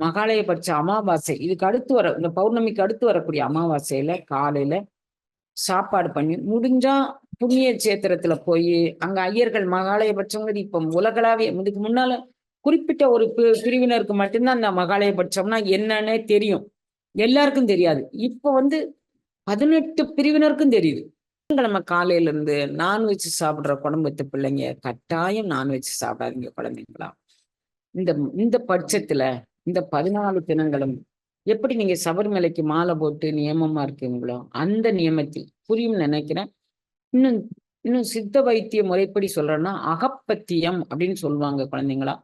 மகாலயபட்ச அமாவாசை. இதுக்கு அடுத்து வர இந்த பௌர்ணமிக்கு அடுத்து வரக்கூடிய அமாவாசையில காலையில சாப்பாடு பண்ணி முடிஞ்சா புண்ணிய சேத்திரத்துல போய் அங்க ஐயர்கள் மகாலய பட்சங்கிறது இப்ப உலகளாவிய இதுக்கு முன்னால குறிப்பிட்ட ஒரு பிரிவினருக்கு மட்டும்தான் அந்த மகாலய பட்சம்னா என்னன்னே தெரியும். எல்லாருக்கும் தெரியாது. இப்ப வந்து பதினெட்டு பிரிவினருக்கும் தெரியுது. நம்ம காலையில இருந்து நான்வெஜ் சாப்பிடுற குடும்பத்து பிள்ளைங்க கட்டாயம் நான்வெஜ் சாப்பிடாதீங்க குழந்தைங்களா. இந்த இந்த பட்சத்துல இந்த பதினாலு தினங்களும் எப்படி நீங்க சபரிமலைக்கு மாலை போட்டு நியமமா இருக்கீங்களோ அந்த நியமத்தில் புரியும் நினைக்கிறேன். இன்னும் இன்னும் சித்த வைத்திய முறைப்படி சொல்றேன்னா அகப்பத்தியம் அப்படின்னு சொல்லுவாங்க குழந்தைங்களா.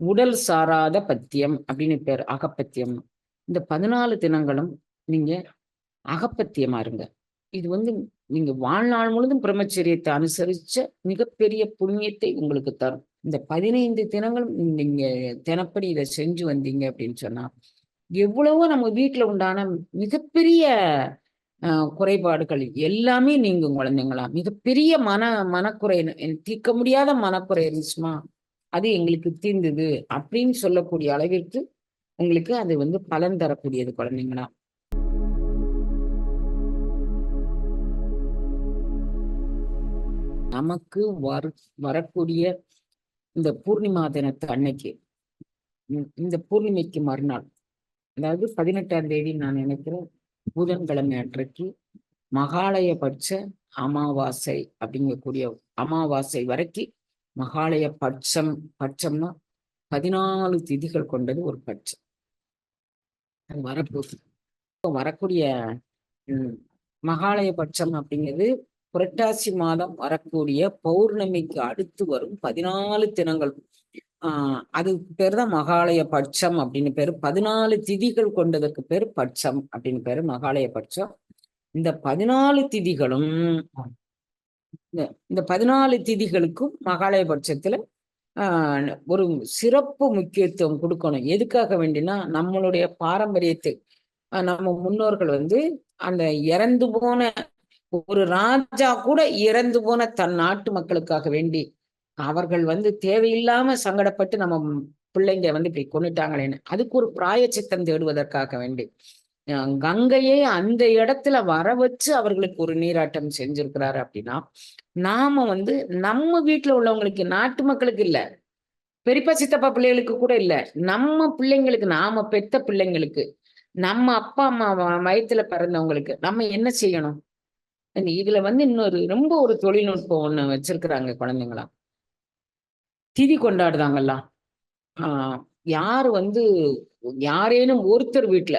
உடல் சாராத பத்தியம் அப்படின்னு பேர் அகப்பத்தியம். இந்த பதினாலு தினங்களும் நீங்க அகப்பத்தியமா இருங்க. இது வந்து நீங்க வாழ்நாள் முழுதும் பிரம்மச்சரியத்தை அனுசரிச்ச மிகப்பெரிய புண்ணியத்தை உங்களுக்கு தரும். இந்த பதினைந்து தினங்களும் நீங்க தினப்படி இதை செஞ்சு வந்தீங்க அப்படின்னு சொன்னா எவ்வளவோ நம்ம வீட்டுல உண்டான மிகப்பெரிய குறைபாடுகள் எல்லாமே நீங்க குழந்தைங்களா? மிகப்பெரிய மன மனக்குறை தீர்க்க முடியாத மனக்குறை இருந்துச்சுமா? அது எங்களுக்கு தீர்ந்தது அப்படின்னு சொல்லக்கூடிய அளவிற்கு உங்களுக்கு அது வந்து பலன் தரக்கூடியது குழந்தைங்களா? நமக்கு வர வரக்கூடிய இந்த பூர்ணிமா தினத்து அன்னைக்கு. இந்த பூர்ணிமைக்கு மறுநாள். அதாவது பதினெட்டாம் தேதி நான் நினைக்கிறேன் புதன்கிழமை அன்றைக்கு மகாலயபட்ச அமாவாசை அப்படிங்கக்கூடிய அமாவாசை வரைக்கும் மகாலய பட்சம் பட்சம்னா பதினாலு திதிகள் கொண்டது ஒரு பட்சம். அது வரப்போகுது. வரக்கூடிய மகாலய பட்சம் அப்படிங்கிறது புரட்டாசி மாதம் வரக்கூடிய பௌர்ணமிக்கு அடுத்து வரும் பதினாலு தினங்கள். ஆஹ் அது பேர் தான் மகாலய பட்சம் அப்படின்னு பேரு. பதினாலு திதிகள் கொண்டதற்கு பேர் பட்சம் அப்படின்னு பேரு மகாலய பட்சம். இந்த பதினாலு திதிகளும் இந்த பதினாலு திதிகளுக்கும் மகாலய பட்சத்துல ஆஹ் ஒரு சிறப்பு முக்கியத்துவம் கொடுக்கணும். எதுக்காக வேண்டினா நம்மளுடைய பாரம்பரியத்தை நம்ம முன்னோர்கள் வந்து அந்த இறந்து போன ஒரு ராஜா கூட இறந்து போன தன் நாட்டு மக்களுக்காக வேண்டி அவர்கள் வந்து தேவையில்லாம சங்கடப்பட்டு நம்ம பிள்ளைங்க வந்து இப்படி கொண்டுட்டாங்களேன்னு. அதுக்கு ஒரு பிராயச்சித்தம் தேடுவதற்காக வேண்டி. கங்கையை அந்த இடத்துல வர வச்சு அவர்களுக்கு ஒரு நீராட்டம் செஞ்சிருக்கிறாரு அப்படின்னா நாம வந்து நம்ம வீட்டுல உள்ளவங்களுக்கு நாட்டு மக்களுக்கு இல்ல. பெரியப்பா சித்தப்பா பிள்ளைகளுக்கு கூட இல்ல. நம்ம பிள்ளைங்களுக்கு நாம பெத்த பிள்ளைங்களுக்கு நம்ம அப்பா அம்மா வயத்துல பிறந்தவங்களுக்கு நம்ம என்ன செய்யணும்? இதுல வந்து இன்னொரு ரொம்ப ஒரு தொழில்நுட்பம் ஒண்ணு வச்சிருக்கிறாங்க குழந்தைங்களா? திதி கொண்டாடுதாங்கல்ல ஆஹ் யாரு வந்து யாரேனும் ஒருத்தர் வீட்டுல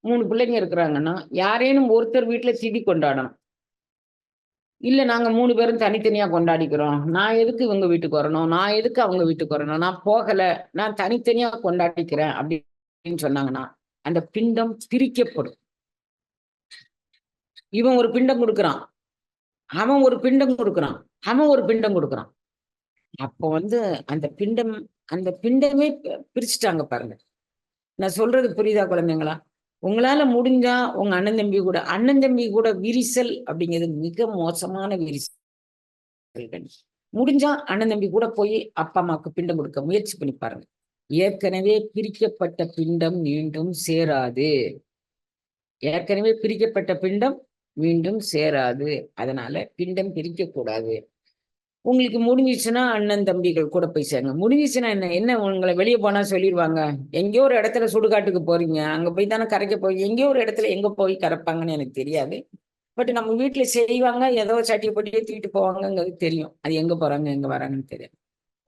மூணு பிள்ளைங்க இருக்கிறாங்கன்னா யாரேனும் ஒருத்தர் வீட்டுல திதி கொண்டாடணும். இல்ல நாங்க மூணு பேரும் தனித்தனியா கொண்டாடிக்கிறோம். நான் எதுக்கு இவங்க வீட்டுக்கு வரணும்? நான் எதுக்கு அவங்க வீட்டுக்கு வரணும்? நான் போகல. நான் தனித்தனியா கொண்டாடிக்கிறேன் அப்படின்னு சொன்னாங்கன்னா அந்த பிண்டம் பிரிக்கப்படும். இவன் ஒரு பிண்டம் கொடுக்குறான். அவன் ஒரு பிண்டம் கொடுக்குறான். அவன் ஒரு பிண்டம் கொடுக்குறான். அப்போ வந்து அந்த பிண்டம் அந்த பிண்டமே பிரிச்சுட்டாங்க பாருங்க. நான் சொல்றது புரியுதா குழந்தைங்களா? உங்களால முடிஞ்சா உங்க அண்ணன் தம்பி கூட அண்ணன் தம்பி கூட விரிசல் அப்படிங்கிறது மிக மோசமான விரிசல் முடிஞ்சா அண்ணன் தம்பி கூட போய் அப்பா அம்மாவுக்கு பிண்டம் கொடுக்க முயற்சி பண்ணி பாருங்க. ஏற்கனவே பிரிக்கப்பட்ட பிண்டம் மீண்டும் சேராது. ஏற்கனவே பிரிக்கப்பட்ட பிண்டம் மீண்டும் சேராது. அதனால பிண்டம் பிரிக்க கூடாது உங்களுக்கு முடிஞ்சிச்சுன்னா அண்ணன் தம்பிகள் கூட போய் சேருங்க. முடிஞ்சிச்சுன்னா என்ன? என்ன உங்களை வெளியே போனா சொல்லிடுவாங்க எங்கேயோ ஒரு இடத்துல சுடுகாட்டுக்கு போறீங்க. அங்க போய் தானே கரைக்க போய் எங்கேயோ ஒரு இடத்துல எங்க போய் கரைப்பாங்கன்னு எனக்கு தெரியாது. பட் நம்ம வீட்டுல செய்வாங்க. ஏதோ சட்டியை போட்டியே தூக்கிட்டு போவாங்கங்கிறது தெரியும். அது எங்க போறாங்க எங்க வராங்கன்னு தெரியும்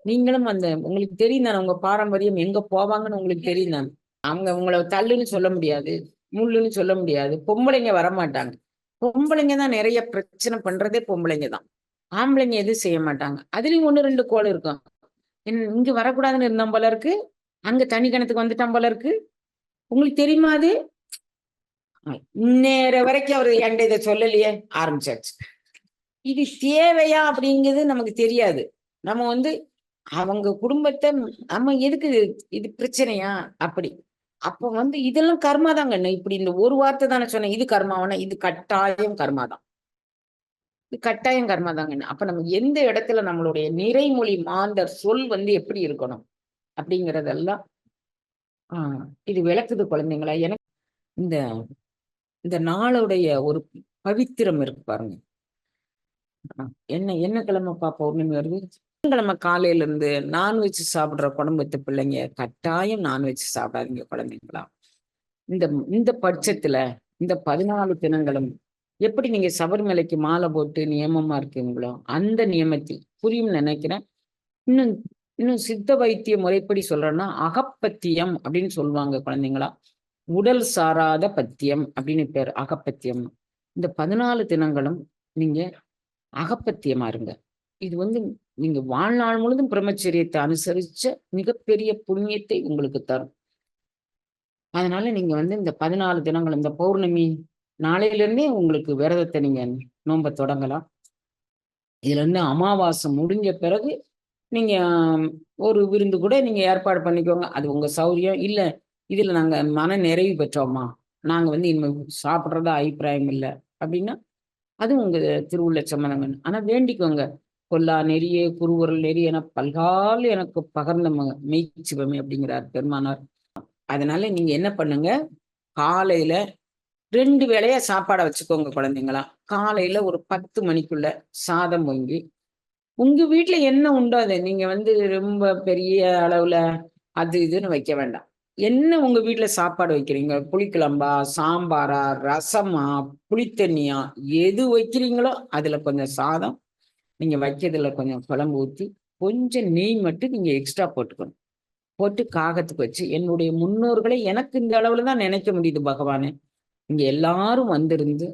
நீங்களும் அந்த உங்களுக்கு தெரியும் தானே உங்க பாரம்பரியம் எங்க போவாங்கன்னு உங்களுக்கு தெரியும் தானே. அவங்க உங்களை தள்ளுன்னு சொல்ல முடியாது முள்ளுன்னு சொல்ல முடியாது. பொம்பளைங்க வரமாட்டாங்க. பொம்பளைங்க தான் நிறைய பிரச்சனை பண்றதே பொம்பளைங்க தான். ஆம்பளைங்க எதுவும் செய்ய மாட்டாங்க. அதுலயும் ஒன்று ரெண்டு கோள் இருக்கும். இங்க வரக்கூடாதுன்னு இருந்தோம் போல இருக்கு. அங்க தனி கணத்துக்கு வந்துட்டோம் போல இருக்கு. உங்களுக்கு தெரியுமா அது? நேர வரைக்கும் அவர் என்கிட்ட இதை சொல்லலையே. ஆரம்பிச்சாச்சு. இது தேவையா அப்படிங்கிறது நமக்கு தெரியாது. நம்ம வந்து அவங்க குடும்பத்தை நம்ம எதுக்கு இது பிரச்சனையா? அப்படி. அப்ப வந்து இதெல்லாம் கர்மா தாங்க. இப்படி இந்த ஒரு வார்த்தை தானே சொன்னேன். இது கர்மாவனா? இது கட்டாயம் கர்மா தான். இது கட்டாயம் கர்மா தாங்க. அப்ப நம்ம எந்த இடத்துல நம்மளுடைய நிறைமொழி மாந்தர் சொல் வந்து எப்படி இருக்கணும்? அப்படிங்கிறதெல்லாம் ஆஹ் இது விளக்குது குழந்தைங்களா? எனக்கு இந்த இந்த நாளுடைய ஒரு பவித்திரம் இருக்கு பாருங்க. ஆ, என்ன என்ன கிழமைப்பா பௌர்ணமி வருது? நம்ம காலையில இருந்து நான்வெஜ் சாப்பிடுற குடும்பத்து பிள்ளைங்க கட்டாயம் நான்வெஜ் சாப்பிடாதீங்க குழந்தைங்களா. இந்த இந்த பட்சத்துல இந்த பதினாலு தினங்களும் எப்படி நீங்க சபரிமலைக்கு மாலை போட்டு நியமமா இருக்கீங்களோ அந்த நியமத்தில் புரியும் நினைக்கிறேன். இன்னும் இன்னும் சித்த வைத்திய முறைப்படி சொல்றேன்னா அகப்பத்தியம் அப்படின்னு சொல்லுவாங்க குழந்தைங்களா. உடல் சாராத பத்தியம் அப்படின்னு பேர் அகப்பத்தியம். இந்த பதினாலு தினங்களும் நீங்க அகப்பத்தியமா இருங்க. இது வந்து நீங்க வாழ்நாள் முழுதும் பிரம்மச்சரியத்தை அனுசரிச்ச மிகப்பெரிய புண்ணியத்தை உங்களுக்கு தரும். அதனால நீங்க வந்து இந்த பதினாலு தினங்கள் இந்த பௌர்ணமி நாளையிலிருந்தே உங்களுக்கு விரதத்தை நீங்க நோம்ப தொடங்கலாம். இதுல இருந்து அமாவாசை முடிஞ்ச பிறகு நீங்க ஒரு விருந்து கூட நீங்க ஏற்பாடு பண்ணிக்கோங்க. அது உங்க சௌரியம். இல்ல இதுல நாங்க மன நிறைவு பெற்றோமா? நாங்க வந்து இனிமே சாப்பிட்றதா அபிப்பிராயம் இல்லை. அப்படின்னா அது உங்க திருவுள்ள சம்மதங்கள் ஆனா வேண்டிக்கோங்க. கொல்லா நெறியே குருவரல் நெறி என பல்கால் எனக்கு பகர்ந்த ம- மெய்ச்சிவமே அப்படிங்கிறார் பெருமானார். அதனால நீங்க என்ன பண்ணுங்க? காலையில ரெண்டு வேளையா சாப்பாடை வச்சுக்கோங்க குழந்தைங்களா. காலையில ஒரு பத்து மணிக்குள்ள சாதம் பொங்கி உங்க வீட்டுல என்ன உண்டோ அதை நீங்க வந்து ரொம்ப பெரிய அளவுல அது இதுன்னு வைக்க வேண்டாம். என்ன உங்க வீட்டுல சாப்பாடு வைக்கிறீங்க? புளிக்குழம்பா சாம்பாரா ரசமா புளித்தண்ணியா எது வைக்கிறீங்களோ அதுல கொஞ்சம் சாதம் நீங்கள் வைக்கிறதுல கொஞ்சம் குழம்பு ஊற்றி கொஞ்சம் நெய் மட்டும் நீங்கள் எக்ஸ்ட்ரா போட்டுக்கணும். போட்டு காகத்துக்கு வச்சு என்னுடைய முன்னோர்களை எனக்கு இந்த அளவில் தான் நினைக்க முடியுது பகவானே. இங்கே எல்லாரும் வந்திருந்து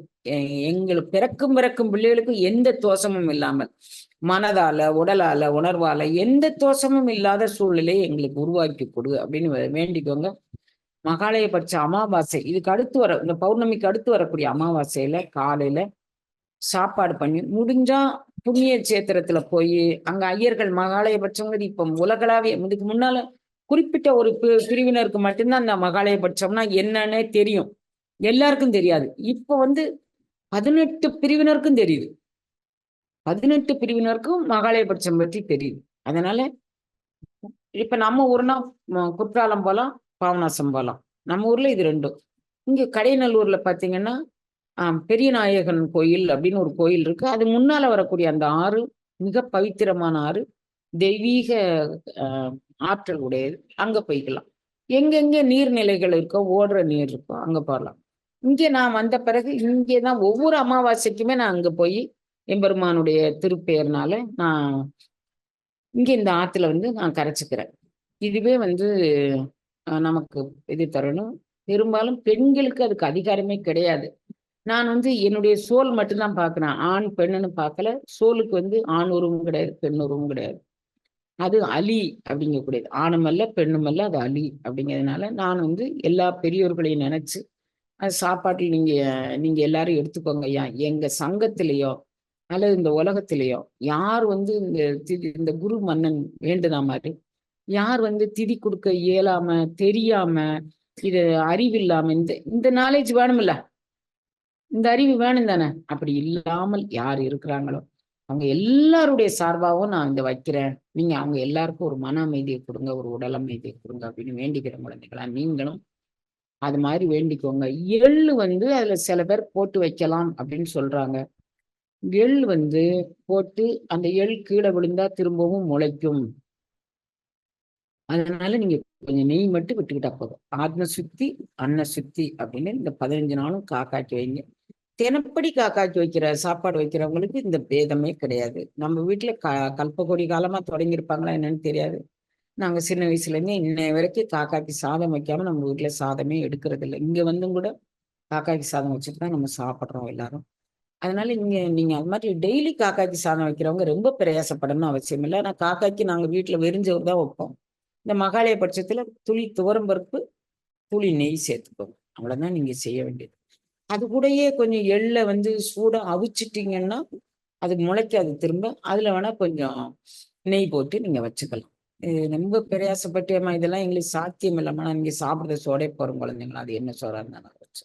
எங்களுக்கு பிறக்கும் பிறக்கும் பிள்ளைகளுக்கும் எந்த தோஷமும் இல்லாமல் மனதால உடலால உணர்வால எந்த தோஷமும் இல்லாத சூழ்நிலையை எங்களுக்கு உருவாக்கி கொடு அப்படின்னு வேண்டிக்கோங்க. மகாலய பட்ச அமாவாசை இதுக்கு அடுத்து வர இந்த பௌர்ணமிக்கு அடுத்து வரக்கூடிய அமாவாசையில காலையில சாப்பாடு பண்ணி முடிஞ்சா புண்ணிய சேத்திரத்துல போய் அங்க ஐயர்கள் மகாலயபட்சங்கிறது இப்ப உலகளாவிய இதுக்கு முன்னால குறிப்பிட்ட ஒரு பி- பிரிவினருக்கு மட்டும்தான் அந்த மகாலயபட்சம்னா என்னன்னே தெரியும். எல்லாருக்கும் தெரியாது. இப்ப வந்து பதினெட்டு பிரிவினருக்கும் தெரியுது. பதினெட்டு பிரிவினருக்கும் மகாலயபட்சம் பற்றி தெரியுது. அதனால இப்ப நம்ம ஊர்னா குற்றாலம் போலாம் பாவநாசம் போலாம். நம்ம ஊர்ல இது ரெண்டும். இங்க கடைநல்லூர்ல பாத்தீங்கன்னா ஆஹ், பெரிய நாயகன் கோயில் அப்படின்னு ஒரு கோயில் இருக்கு. அது முன்னால வரக்கூடிய அந்த ஆறு மிக பவித்திரமான ஆறு தெய்வீக ஆற்றல் உடையது. அங்க போய்க்கலாம். எங்கெங்க நீர்நிலைகள் இருக்கோ ஓடுற நீர் இருக்கோ அங்க போகலாம் இங்கே நான் வந்த பிறகு இங்கே தான் ஒவ்வொரு அமாவாசைக்குமே நான் அங்க போய் எம்பெருமானுடைய திருப்பெயர்னால நான் இங்கே இந்த ஆத்துல வந்து நான் கரைச்சிக்கிறேன். இதுவே வந்து நமக்கு இது தரணும். பெரும்பாலும் பெண்களுக்கு அதுக்கு அதிகாரமே கிடையாது. நான் வந்து என்னுடைய சோல் மட்டும்தான் பார்க்குறேன். ஆண் பெண்ணுன்னு பார்க்கல. சோலுக்கு வந்து ஆண் உருவம் கிடையாது பெண் உருவம் கிடையாது. அது அலி அப்படிங்கக்கூடியது. ஆணும் அல்ல பெண்ணும் அல்ல அது அலி அப்படிங்கிறதுனால நான் வந்து எல்லா பெரியோர்களையும் நினைச்சு அது சாப்பாட்டில் நீங்க நீங்க எல்லாரும் எடுத்துக்கோங்க ஐயா. எங்க சங்கத்திலேயோ அல்லது இந்த உலகத்திலேயோ யார் வந்து இந்த திதி இந்த குரு மன்னன் வேண்டுதா மாதிரி யார் வந்து திதி கொடுக்க இயலாம தெரியாம இது அறிவில்லாம இந்த இந்த நாலேஜ் வேணும்ல. இந்த அறிவு வேணும் தானே? அப்படி இல்லாமல் யார் இருக்கிறாங்களோ? அவங்க எல்லாருடைய சார்பாகவும் நான் இந்த வைக்கிறேன். நீங்க அவங்க எல்லாருக்கும் ஒரு மன அமைதியை கொடுங்க ஒரு உடல் அமைதியை கொடுங்க அப்படின்னு வேண்டிக்கிறேன் குழந்தைகளா நீங்களும் அது மாதிரி வேண்டிக்கோங்க. எள்ளு வந்து அதுல சில பேர் போட்டு வைக்கலாம் அப்படின்னு சொல்றாங்க. எள் வந்து போட்டு அந்த எள் கீழே விழுந்தா திரும்பவும் முளைக்கும். அதனால நீங்க கொஞ்சம் நெய் மட்டும் விட்டுக்கிட்டா போதும். ஆத்ம சுத்தி அன்ன சுத்தி அப்படின்னு இந்த பதினஞ்சு நாளும் காக்காக்கி வைங்க. தினப்படி காக்காய்க்கு வைக்கிற சாப்பாடு வைக்கிறவங்களுக்கு இந்த பேதமே கிடையாது. நம்ம வீட்டுல க கல்பகோடி காலமா தொடங்கியிருப்பாங்களா என்னன்னு தெரியாது. நாங்க சின்ன வயசுல இருந்தே இன்னைய வரைக்கும் காக்காய்க்கு சாதம் வைக்காம நம்ம வீட்டுல சாதமே எடுக்கிறது இல்லை இங்க வந்தும் கூட காக்காய்க்கு சாதம் வச்சுட்டு தான் நம்ம சாப்பிட்றோம் எல்லாரும். அதனால இங்க நீங்க அது மாதிரி டெய்லி காக்காய்க்கு சாதம் வைக்கிறவங்க ரொம்ப பிரயாசப்படணும்னு அவசியம் இல்லை. ஆனா காக்காய்க்கு நாங்க வீட்டுல வெறிஞ்சவர் தான் வைப்போம். இந்த மகாலய பட்சத்துல துளி துவரம் பருப்பு துளி நெய் சேர்த்துக்கோங்க. அவ்வளவுதான் நீங்க செய்ய வேண்டியது. அது கூடயே கொஞ்சம் எள்ளை வந்து சூடாக அவிச்சிட்டிங்கன்னா அது முளைக்காது. திரும்ப அதில் வேணால் கொஞ்சம் நெய் போட்டு நீங்கள் வச்சுக்கலாம். இது ரொம்ப பிரயாசப்பட்டு அம்மா இதெல்லாம் எங்களுக்கு சாத்தியம் இல்லாமல் நான் இங்க சோடே போகிறோம் குழந்தைங்களா. அது என்ன சோறான்னு நான் வச்சு.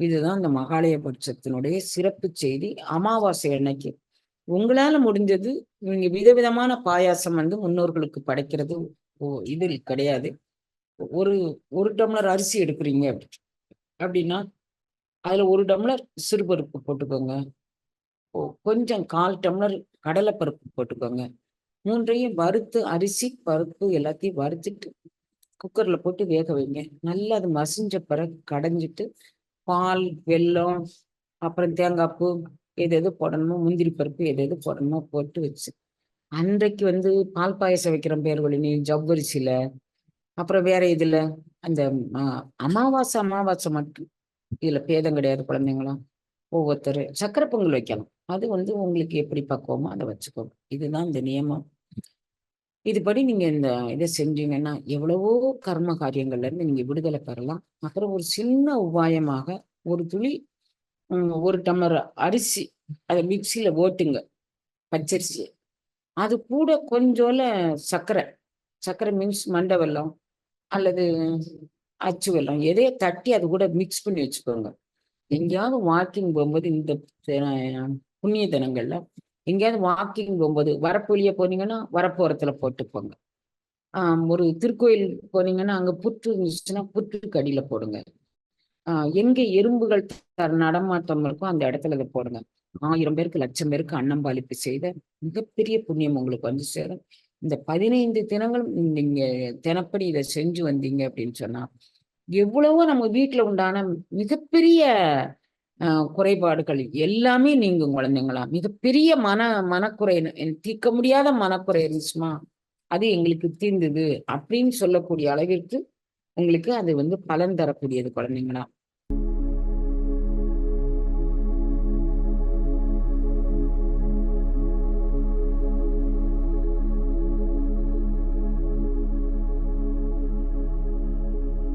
இதுதான் இந்த மகாலய பட்சத்தினுடைய சிறப்பு செய்தி. அமாவாசை அன்னைக்கு. உங்களால முடிஞ்சது நீங்க விதவிதமான பாயாசம் வந்து முன்னோர்களுக்கு படைக்கிறது. ஓ இதில் கிடையாது. ஒரு ஒரு டம்ளர் அரிசி எடுக்கிறீங்க அப்படின்னா அதுல ஒரு டம்ளர் சிறுபருப்பு போட்டுக்கோங்க. கொஞ்சம் கால் டம்ளர் கடலைப்பருப்பு போட்டுக்கோங்க. மூன்றையும் வறுத்து அரிசி பருப்பு எல்லாத்தையும் வறுத்துட்டு குக்கர்ல போட்டு வேக வைங்க. நல்லா அது மசிஞ்ச பிறகு கடைஞ்சிட்டு பால் வெல்லம் அப்புறம் தேங்காய் பூ எது எது போடணுமோ முந்திரி பருப்பு எது எது போடணுமோ போட்டு வச்சு. அன்றைக்கு வந்து பால் பாயசம் வைக்கிற பேர் வழினி ஜவ்வரிசியில அப்புறம் வேற இதுல அந்த அமாவாசை அமாவாசை மட்டும். இதுல பேதம் கிடையாது குழந்தைங்களும். ஒவ்வொருத்தர் சக்கரை பொங்கல் வைக்கலாம் அது வந்து உங்களுக்கு எப்படி பக்குவமோ அதை வச்சுக்கோங்க. இதுதான் இந்த நியமம். இதுபடி நீங்க இந்த இதை செஞ்சீங்கன்னா எவ்வளவோ கர்ம காரியங்கள்ல இருந்து நீங்க விடுதலை பெறலாம். அப்புறம் ஒரு சின்ன உபாயமாக ஒரு துளி ஒரு டம்ளர் அரிசி அதை மிக்சியில ஓட்டுங்க. பச்சரிசி. அது கூட கொஞ்சோல சர்க்கரை சர்க்கரை மீன்ஸ் மண்டை வெல்லம் அல்லது அச்சு வெள்ளம் எதையோ தட்டி அது கூட மிக்ஸ் பண்ணி வச்சுக்கோங்க. எங்கேயாவது வாக்கிங் போகும்போது இந்த புண்ணிய தினங்கள்ல எங்கேயாவது வாக்கிங் போகும்போது வரப்பு வழியே போனீங்கன்னா வரப்போரத்துல போட்டுப்போங்க ஆஹ் ஒரு திருக்கோயில் போனீங்கன்னா அங்க புற்று இருந்துச்சுன்னா புற்றுக்கு அடியில போடுங்க. ஆஹ் எங்க எறும்புகள் நடமாட்டம் இருக்கோ அந்த இடத்துல அதை போடுங்க. ஆயிரம் பேருக்கு லட்சம் பேருக்கு அன்னம்பாலிப்பு செய்த மிகப்பெரிய புண்ணியம் உங்களுக்கு வந்து சேரும். இந்த பதினைந்து தினங்களும் நீங்க தினப்படி இதை செஞ்சு வந்தீங்க அப்படின்னு சொன்னா எவ்வளவோ நம்ம வீட்டுல உண்டான மிகப்பெரிய குறைபாடுகள் எல்லாமே நீங்கும் குழந்தைங்களா? மிகப்பெரிய மன மனக்குறை தீர்க்க முடியாத மனக்குறை இருந்துச்சுமா? அது எங்களுக்கு தீர்ந்தது அப்படின்னு சொல்லக்கூடிய அளவிற்கு உங்களுக்கு அது வந்து பலன் தரக்கூடியது குழந்தைங்களா?